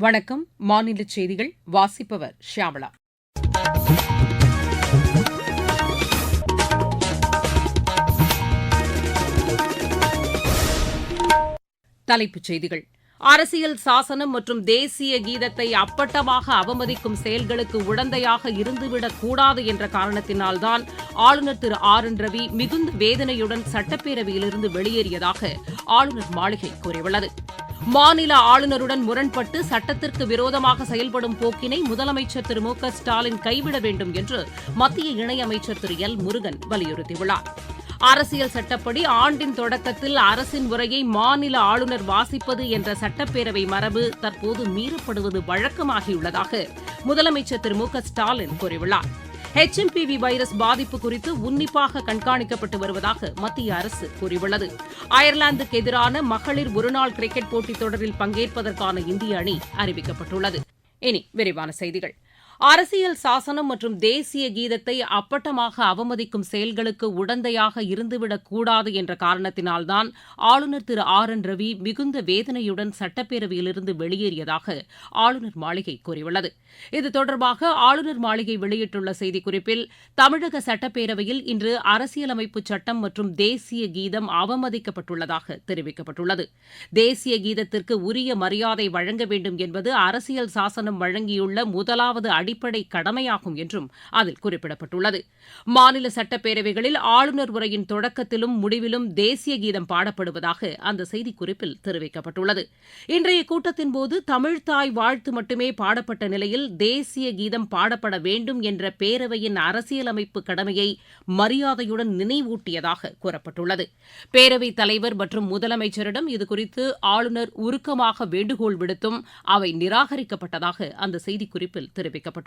வணக்கம். மாநில செய்திகள் வாசிப்பவர் ஷியாமளா தலைப்புச் செய்திகள். அரசியல் சாசனம் மற்றும் தேசிய கீதத்தை அப்பட்டமாக அவமதிக்கும் செயல்களுக்கு உடந்தையாக இருந்துவிடக் கூடாது என்ற காரணத்தினால்தான் ஆளுநர் திரு ஆர் என் ரவி மிகுந்த வேதனையுடன் சட்டப்பேரவையிலிருந்து வெளியேறியதாக ஆளுநர் மாளிகை கூறியுள்ளது. மாநில ஆளுநருடன் முரண்பட்டு சட்டத்திற்கு விரோதமாக செயல்படும் போக்கினை முதலமைச்சர் திரு மு க ஸ்டாலின் கைவிட வேண்டும் என்று மத்திய இணையமைச்சர் திரு எல் முருகன் வலியுறுத்தியுள்ளார். அரசியல் சட்டப்படி ஆண்டின் தொடக்கத்தில் அரசின் உரையை மாநில ஆளுநர் வாசிப்பது என்ற சட்டப்பேரவை மரபு தற்போது மீறப்படுவது வழக்கமாகியுள்ளதாக முதலமைச்சர் திரு மு க ஸ்டாலின் கூறியுள்ளாா் ஹெச்எம்பிவி வைரஸ் பாதிப்பு குறித்து உன்னிப்பாக கண்காணிக்கப்பட்டு வருவதாக மத்திய அரசு கூறியுள்ளது. அயர்லாந்துக்கு எதிரான மகளிர் ஒருநாள் கிரிக்கெட் போட்டித் தொடரில் பங்கேற்பதற்கான இந்திய அணி அறிவிக்கப்பட்டுள்ளது. இனி விரிவான செய்திகள். அரசியல் சாசனம் மற்றும் தேசிய கீதத்தை அப்பட்டமாக அவமதிக்கும் செயல்களுக்கு உடந்தையாக இருந்துவிடக் கூடாது என்ற காரணத்தினால்தான் ஆளுநர் திரு ஆர் என் ரவி மிகுந்த வேதனையுடன் சட்டப்பேரவையிலிருந்து வெளியேறியதாக ஆளுநர் மாளிகை கூறியுள்ளது. இது தொடர்பாக ஆளுநர் மாளிகை வெளியிட்டுள்ள செய்திக்குறிப்பில் தமிழக சட்டப்பேரவையில் இன்று அரசியலமைப்பு சட்டம் மற்றும் தேசிய கீதம் அவமதிக்கப்பட்டுள்ளதாக தெரிவிக்கப்பட்டுள்ளது. தேசிய கீதத்திற்கு உரிய மரியாதை வழங்க வேண்டும் என்பது அரசியல் சாசனம் வழங்கியுள்ள முதலாவது அடி அடிப்படை கடமையாகும் என்றும் அதில் குறிப்பிடப்பட்டுள்ளது. மாநில சட்டப்பேரவைகளில் ஆளுநர் உரையின் தொடக்கத்திலும் முடிவிலும் தேசிய கீதம் பாடப்படுவதாக அந்த செய்திக்குறிப்பில் தெரிவிக்கப்பட்டுள்ளது. இன்றைய கூட்டத்தின்போது தமிழ்தாய் வாழ்த்து மட்டுமே பாடப்பட்ட நிலையில் தேசிய கீதம் பாடப்பட வேண்டும் என்ற பேரவையின் அரசியலமைப்பு கடமையை மரியாதையுடன் நினைவூட்டியதாக கூறப்பட்டுள்ளது. பேரவைத் தலைவர் மற்றும் முதலமைச்சரிடம் இதுகுறித்து ஆளுநர் உருக்கமாக வேண்டுகோள் விடுத்தும் அவை நிராகரிக்கப்பட்டதாக அந்த செய்திக்குறிப்பில் தெரிவிக்கப்பட்டுள்ளது.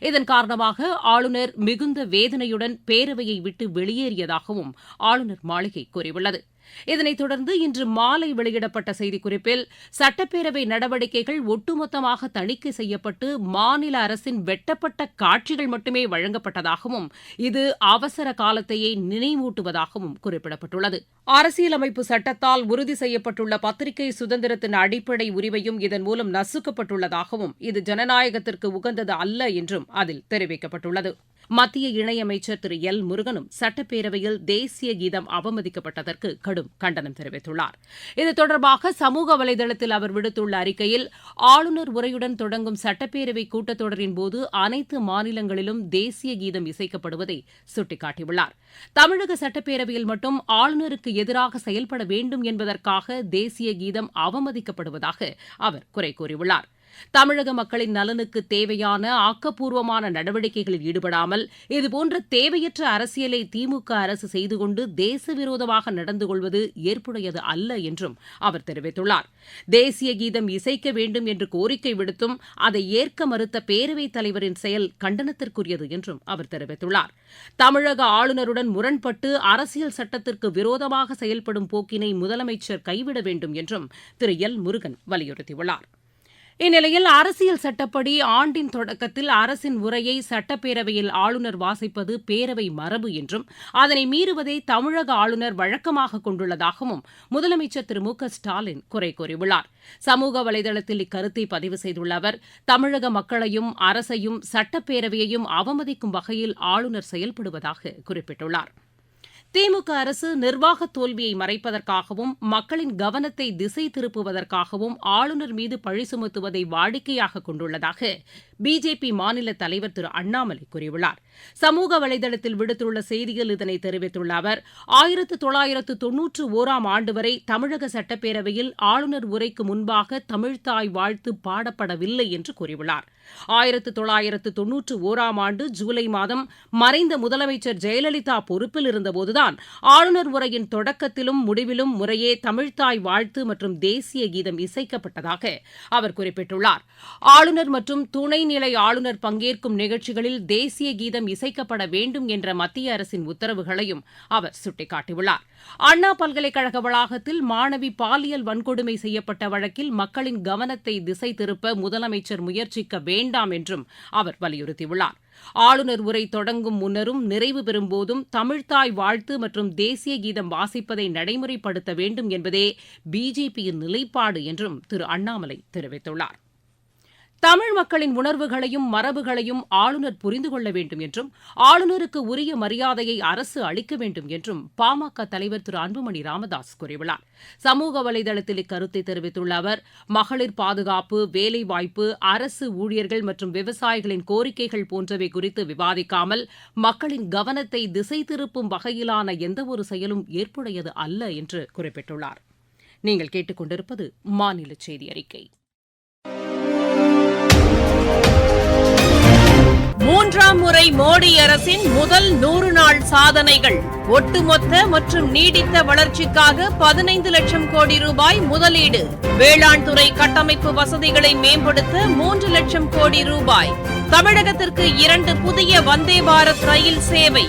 இதன் காரணமாக ஆளுநர் மிகுந்த வேதனையுடன் பேரவையை விட்டு வெளியேறியதாகவும் ஆளுநர் மாளிகை கூறியுள்ளது. இதனைத் தொடர்ந்து இன்று மாலை வெளியிடப்பட்ட செய்திக்குறிப்பில் சட்டப்பேரவை நடவடிக்கைகள் ஒட்டுமொத்தமாக தணிக்கை செய்யப்பட்டு மாநில அரசின் வெட்டப்பட்ட காட்சிகள் மட்டுமே வழங்கப்பட்டதாகவும் இது அவசர காலத்தையே நினைவூட்டுவதாகவும் குறிப்பிடப்பட்டுள்ளது. அரசியலமைப்பு சட்டத்தால் உறுதி செய்யப்பட்டுள்ள பத்திரிகை சுதந்திரத்தின் அடிப்படை உரிமையும் இதன் மூலம் நசுக்கப்பட்டுள்ளதாகவும் இது ஜனநாயகத்திற்கு உகந்தது அல்ல என்றும் அதில் தெரிவிக்கப்பட்டுள்ளது. மத்திய இணையமைச்சர் திரு. எல். முருகனும் சட்டப்பேரவையில் தேசிய கீதம் அவமதிக்கப்பட்டதற்கு கடும் கண்டனம் தெரிவித்துள்ளார். இது தொடர்பாக சமூக வலைதளத்தில் அவர் விடுத்துள்ள அறிக்கையில் ஆளுநர் உரையுடன் தொடங்கும் சட்டப்பேரவை கூட்டத்தொடரின் போது அனைத்து மாநிலங்களிலும் தேசிய கீதம் இசைக்கப்படுவதை சுட்டிக்காட்டியுள்ளார். தமிழக சட்டப்பேரவையில் மட்டும் ஆளுநருக்கு எதிராக செயல்பட வேண்டும் என்பதற்காக தேசிய கீதம் அவமதிக்கப்படுவதாக அவர் குறை கூறியுள்ளார். தமிழக மக்களின் நலனுக்கு தேவையான ஆக்கப்பூர்வமான நடவடிக்கைகளில் ஈடுபடாமல் இதுபோன்ற தேவையற்ற அரசியலை திமுக அரசு செய்து கொண்டு தேச விரோதமாக நடந்து கொள்வது ஏற்புடையது அல்ல என்றும் அவர் தெரிவித்துள்ளார். தேசிய கீதம் இசைக்க வேண்டும் என்று கோரிக்கை விடுத்தும் அதை ஏற்க மறுத்த பேரவைத் தலைவரின் செயல் கண்டனத்திற்குரியது என்றும் அவர் தெரிவித்துள்ளார். தமிழக ஆளுநருடன் முரண்பட்டு அரசியல் சட்டத்திற்கு விரோதமாக செயல்படும் போக்கினை முதலமைச்சர் கைவிட வேண்டும் என்றும் திரு எல் முருகன் வலியுறுத்தியுள்ளார். இந்நிலையில் அரசியல் சட்டப்படி ஆண்டின் தொடக்கத்தில் அரசின் உரையை சட்டப்பேரவையில் ஆளுநர் வாசிப்பது பேரவை மரபு என்றும் அதனை மீறுவதை தமிழக ஆளுநர் வழக்கமாக கொண்டுள்ளதாகவும் முதலமைச்சர் திரு மு க ஸ்டாலின் குறை கூறியுள்ளார். சமூக வலைதளத்தில் இக்கருத்தை பதிவு செய்துள்ள அவர் தமிழக மக்களையும் அரசையும் சட்டப்பேரவையையும் அவமதிக்கும் வகையில் ஆளுநர் செயல்படுவதாக குறிப்பிட்டுள்ளார். திமுக அரசு நிர்வாக தோல்வியை மறைப்பதற்காகவும் மக்களின் கவனத்தை திசை திருப்புவதற்காகவும் ஆளுநர் மீது பழி சுமத்துவதை வாடிக்கையாக கொண்டுள்ளதாக பிஜேபி மாநில தலைவர் திரு அண்ணாமலை கூறியுள்ளார். சமூக வலைதளத்தில் விடுத்துள்ள செய்தியில் இதனை தெரிவித்துள்ள அவர் ஆயிரத்து தொள்ளாயிரத்து தொன்னூற்று ஒராம் ஆண்டு வரை தமிழக சட்டப்பேரவையில் ஆளுநர் உரைக்கு முன்பாக தமிழ்தாய் வாழ்த்து பாடப்படவில்லை என்று கூறியுள்ளார். ஆயிரத்து தொள்ளாயிரத்து தொன்னூற்று ஒராம் ஆண்டு ஜூலை மாதம் மறைந்த முதலமைச்சர் ஜெயலலிதா பொறுப்பில் இருந்தபோதுதான் ஆளுநர் உரையின் தொடக்கத்திலும் முடிவிலும் முறையே தமிழ்தாய் வாழ்த்து மற்றும் தேசிய கீதம் இசைக்கப்பட்டதாக அவர் குறிப்பிட்டுள்ளார். ஆளுநர் மற்றும் துணைநிலை ஆளுநர் பங்கேற்கும் நிகழ்ச்சிகளில் தேசிய கீதம் இசைக்கப்பட வேண்டும் என்ற மத்திய அரசின் உத்தரவுகளையும் அவர் சுட்டிக்காட்டியுள்ளார். அண்ணா பல்கலைக்கழக வளாகத்தில் மாணவி பாலியல் வன்கொடுமை செய்யப்பட்ட வழக்கில் மக்களின் கவனத்தை திசை திருப்ப முதலமைச்சர் முயற்சிக்க வேண்டாம் என்றும் அவர் வலியுறுத்தியுள்ளார். ஆளுநர் உரை தொடங்கும் முன்னரும் நிறைவு பெறும்போதும் தமிழ்தாய் வாழ்த்து மற்றும் தேசிய கீதம் வாசிப்பதை நடைமுறைப்படுத்த வேண்டும் என்பதே பிஜேபியின் நிலைப்பாடு என்றும் திரு அண்ணாமலை தெரிவித்துள்ளார். தமிழ் மக்களின் உணர்வுகளையும் மரபுகளையும் ஆளுநர் புரிந்து கொள்ள வேண்டும் என்றும் ஆளுநருக்கு உரிய மரியாதையை அரசு அளிக்க வேண்டும் என்றும் பாமக தலைவர் திரு அன்புமணி ராமதாஸ் கூறியுள்ளார். சமூக வலைதளத்தில் இக்கருத்தை தெரிவித்துள்ள அவர் மகளிர் பாதுகாப்பு வேலைவாய்ப்பு அரசு ஊழியர்கள் மற்றும் விவசாயிகளின் கோரிக்கைகள் போன்றவை குறித்து விவாதிக்காமல் மக்களின் கவனத்தை திசை திருப்பும் வகையிலான எந்தவொரு செயலும் ஏற்புடையது அல்ல என்று குறிப்பிட்டுள்ளார். நீங்கள் கேட்டுக்கொண்டிருப்பது மாநில செய்தி அறிக்கை. மூன்றாம் முறை மோடி அரசின் முதல் நூறு நாள் சாதனைகள். ஒட்டுமொத்த மற்றும் நீடித்த வளர்ச்சிக்காக பதினைந்து லட்சம் கோடி ரூபாய் முதலீடு. வேளாண் துறை கட்டமைப்பு வசதிகளை மேம்படுத்த மூன்று லட்சம் கோடி ரூபாய். தமிழகத்திற்கு இரண்டு புதிய வந்தே பாரத் ரயில் சேவை.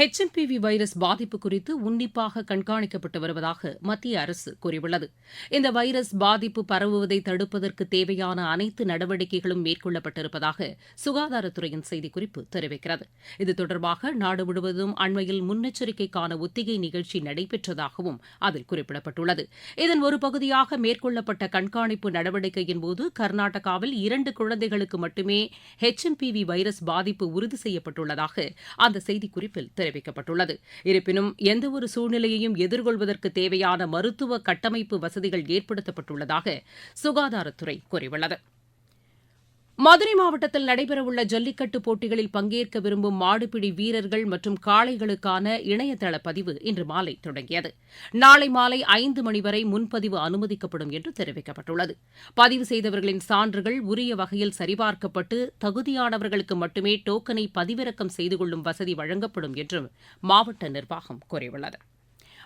ஹெச்எம்பிவி வைரஸ் பாதிப்பு குறித்து உன்னிப்பாக கண்காணிக்கப்பட்டு வருவதாக மத்திய அரசு கூறியுள்ளது. இந்த வைரஸ் பாதிப்பு பரவுவதை தடுப்பதற்கு தேவையான அனைத்து நடவடிக்கைகளும் மேற்கொள்ளப்பட்டிருப்பதாக சுகாதாரத்துறையின் செய்திக்குறிப்பு தெரிவிக்கிறது. இது தொடர்பாக நாடு முழுவதும் அண்மையில் முன்னெச்சரிக்கைக்கான ஒத்திகை நிகழ்ச்சி நடைபெற்றதாகவும் அதில் குறிப்பிடப்பட்டுள்ளது. இதன் ஒரு பகுதியாக மேற்கொள்ளப்பட்ட கண்காணிப்பு நடவடிக்கையின் போது கர்நாடகாவில் இரண்டு குழந்தைகளுக்கு மட்டுமே ஹெச்எம்பிவி வைரஸ் பாதிப்பு உறுதி செய்யப்பட்டுள்ளதாக அந்த செய்திக்குறிப்பில் தெரிவிக்கப்பட்டுள்ளது இருப்பினும் எந்தவொரு சூழ்நிலையையும் எதிர்கொள்வதற்கு தேவையான மருத்துவ கட்டமைப்பு வசதிகள் ஏற்படுத்தப்பட்டுள்ளதாக சுகாதாரத்துறை கூறியுள்ளது. மதுரை மாவட்டத்தில் நடைபெறவுள்ள ஜல்லிக்கட்டு போட்டிகளில் பங்கேற்க விரும்பும் மாடுபிடி வீரர்கள் மற்றும் காளைகளுக்கான இணையதள பதிவு இன்று மாலை தொடங்கியது. நாளை மாலை ஐந்து மணி வரை முன்பதிவு அனுமதிக்கப்படும் என்று தெரிவிக்கப்பட்டுள்ளது. பதிவு செய்தவர்களின் சான்றுகள் உரிய வகையில் சரிபார்க்கப்பட்டு தகுதியானவர்களுக்கு மட்டுமே டோக்கனை பதிவிறக்கம் செய்து கொள்ளும் வசதி வழங்கப்படும் என்றும் மாவட்ட நிர்வாகம் கூறியுள்ளது.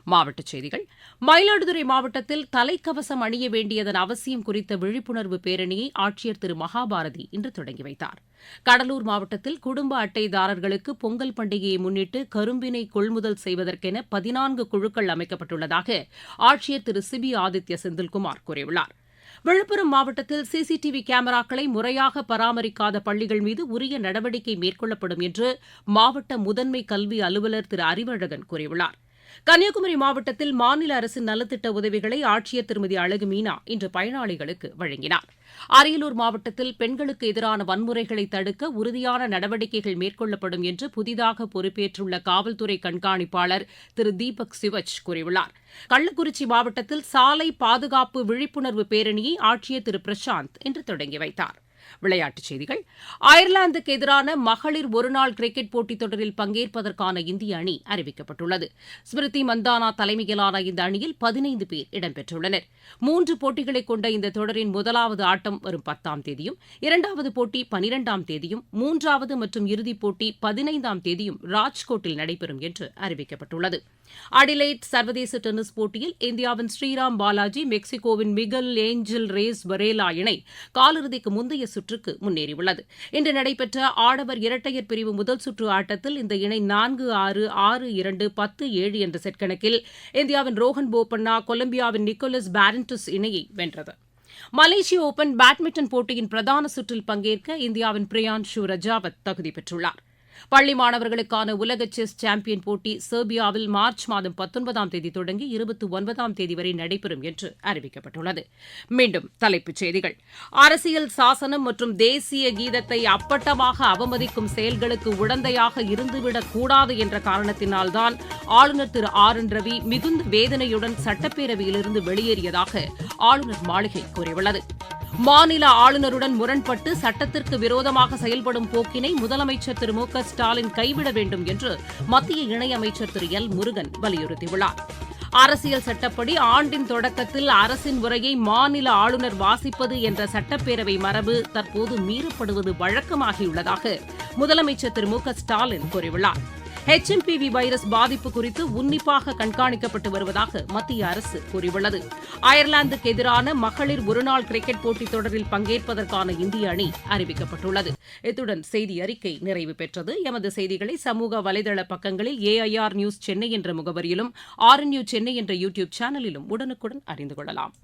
மாவட்டச் செய்திகள். மயிலாடுதுறை மாவட்டத்தில் தலைக்கவசம் அணிய வேண்டியதன் அவசியம் குறித்த விழிப்புணர்வு பேரணியை ஆட்சியர் திரு. மகாபாரதி இன்று தொடங்கி வைத்தார். கடலூர் மாவட்டத்தில் குடும்ப அட்டைதாரர்களுக்கு பொங்கல் பண்டிகையை முன்னிட்டு கரும்பினை கொள்முதல் செய்வதற்கென பதினான்கு குழுக்கள் அமைக்கப்பட்டுள்ளதாக ஆட்சியர் திரு. சிபி ஆதித்ய செந்தில்குமார் கூறியுள்ளார். விழுப்புரம் மாவட்டத்தில் சிசிடிவி கேமராக்களை முறையாக பராமரிக்காத பள்ளிகள் மீது உரிய நடவடிக்கை மேற்கொள்ளப்படும் என்று மாவட்ட முதன்மை கல்வி அலுவலர் திரு. அறிவழகன் கூறியுள்ளார். கன்னியாகுமரி மாவட்டத்தில் மாநில அரசின் நலத்திட்ட உதவிகளை ஆட்சியர் திருமதி அழகு மீனா இன்று பயனாளிகளுக்கு வழங்கினார். அரியலூர் மாவட்டத்தில் பெண்களுக்கு எதிரான வன்முறைகளை தடுக்க உறுதியான நடவடிக்கைகள் மேற்கொள்ளப்படும் என்று புதிதாக பொறுப்பேற்றுள்ள காவல்துறை கண்காணிப்பாளர் திரு தீபக் சிவச் கூறியுள்ளார். கள்ளக்குறிச்சி மாவட்டத்தில் சாலை பாதுகாப்பு விழிப்புணர்வு பேரணியை ஆட்சியர் திரு பிரசாந்த் இன்று தொடங்கி வைத்தார். விளையாட்டுச் செய்திகள். அயர்லாந்துக்கு எதிரான மகளிர் ஒருநாள் கிரிக்கெட் போட்டித் தொடரில் பங்கேற்பதற்கான இந்திய அணி அறிவிக்கப்பட்டுள்ளது. ஸ்மிருதி மந்தானா தலைமையிலான இந்த அணியில் பதினைந்து பேர் இடம்பெற்றுள்ளனர். மூன்று போட்டிகளை கொண்ட இந்த தொடரின் முதலாவது ஆட்டம் வரும் பத்தாம் தேதியும் இரண்டாவது போட்டி பனிரெண்டாம் தேதியும் மூன்றாவது மற்றும் இறுதிப் போட்டி பதினைந்தாம் தேதியும் ராஜ்கோட்டில் நடைபெறும் என்று அறிவிக்கப்பட்டுள்ளது. அடிலைட் சர்வதேச டென்னிஸ் போட்டியில் இந்தியாவின் ஸ்ரீராம் பாலாஜி மெக்சிகோவின் மிகல் ஏஞ்சல் ரேஸ் வரேலா இணை காலிறுதிக்கு முந்தைய சுற்றுக்கு முன்னேறியுள்ளது. இன்று நடைபெற்ற ஆடவர் இரட்டையர் பிரிவு முதல் சுற்று ஆட்டத்தில் இந்த இணை நான்கு ஆறு ஆறு இரண்டு பத்து ஏழு என்ற செட் கணக்கில் இந்தியாவின் ரோஹன் போபண்ணா கொலம்பியாவின் நிக்கோலஸ் பேரண்டஸ் இணையை வென்றது. மலேசிய ஓபன் பேட்மிண்டன் போட்டியின் பிரதான சுற்றில் பங்கேற்க இந்தியாவின் பிரியான்ஷு ரஜாவத் தகுதி பெற்றுள்ளார். பள்ளி மாணவர்களுக்கான உலக செஸ் சாம்பியன் போட்டி செர்பியாவில் மார்ச் மாதம் பத்தொன்பதாம் தேதி தொடங்கி இருபத்தி ஒன்பதாம் தேதி வரை நடைபெறும் என்று அறிவிக்கப்பட்டுள்ளது. மீண்டும் தலைப்புச் செய்திகள். அரசியல் சாசனம் மற்றும் தேசிய கீதத்தை அப்பட்டமாக அவமதிக்கும் செயல்களுக்கு உடந்தையாக இருந்துவிடக் கூடாது என்ற காரணத்தினால்தான் ஆளுநர் திரு ஆர் என் ரவி மிகுந்த வேதனையுடன் சட்டப்பேரவையிலிருந்து வெளியேறியதாக ஆளுநர் மாளிகை கூறியுள்ளது. மாநில ஆளுநருடன் முரண்பட்டு சட்டத்திற்கு விரோதமாக செயல்படும் போக்கினை முதலமைச்சர் திரு மு க ஸ்டாலின் கைவிட வேண்டும் என்று மத்திய இணையமைச்சர் திரு எல் முருகன் வலியுறுத்தியுள்ளார். அரசியல் சட்டப்படி ஆண்டின் தொடக்கத்தில் அரசின் உரையை மாநில ஆளுநர் வாசிப்பது என்ற சட்டப்பேரவை மரபு தற்போது மீறப்படுவது வழக்கமாகியுள்ளதாக முதலமைச்சர் திரு மு க ஸ்டாலின் கூறியுள்ளார். ஹெச்எம்பிவி வைரஸ் பாதிப்பு குறித்து உன்னிப்பாக கண்காணிக்கப்பட்டு வருவதாக மத்திய அரசு கூறியுள்ளது. அயர்லாந்துக்கு எதிரான மகளிர் ஒருநாள் கிரிக்கெட் போட்டித் தொடரில் பங்கேற்பதற்கான இந்திய அணி அறிவிக்கப்பட்டுள்ளது. இத்துடன் செய்தி அறிக்கை நிறைவு பெற்றது. எமது செய்திகளை சமூக வலைதள பக்கங்களில் ஏஐஆர் நியூஸ் சென்னை என்ற முகவரியிலும் ஆர் என் சென்னை என்ற யூடியூப் சேனலிலும் உடனுக்குடன் அறிந்து கொள்ளலாம்.